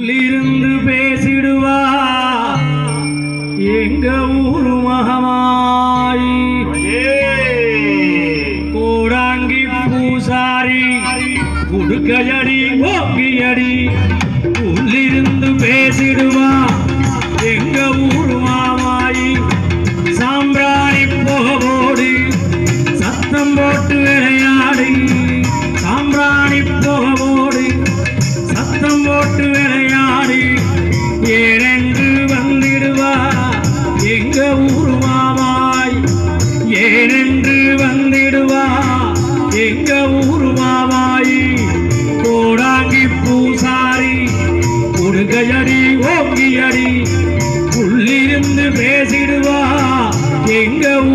சொல்லிருந்து பேசிடுவா. எங்க ஊரு மகமாய்? கோடாங்கி பூசாரி குடுக்கையடி ஓங்கியடி உள்ளிருந்து பேசிடுவா.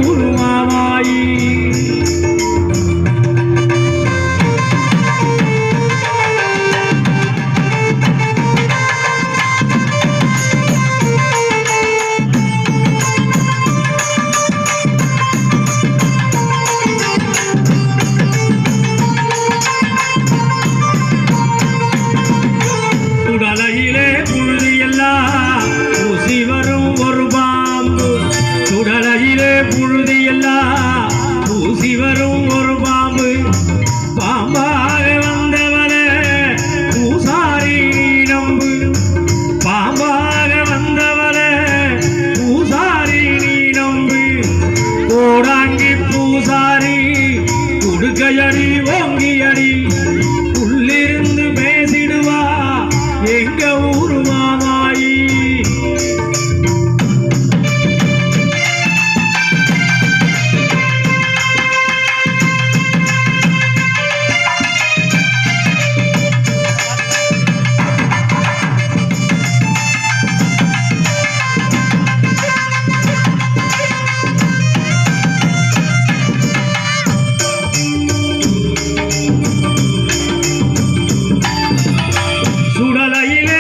உருவாவாயி உடலையிலே புழுதி எல்லாம் ஊசி வரும். சோலையிலே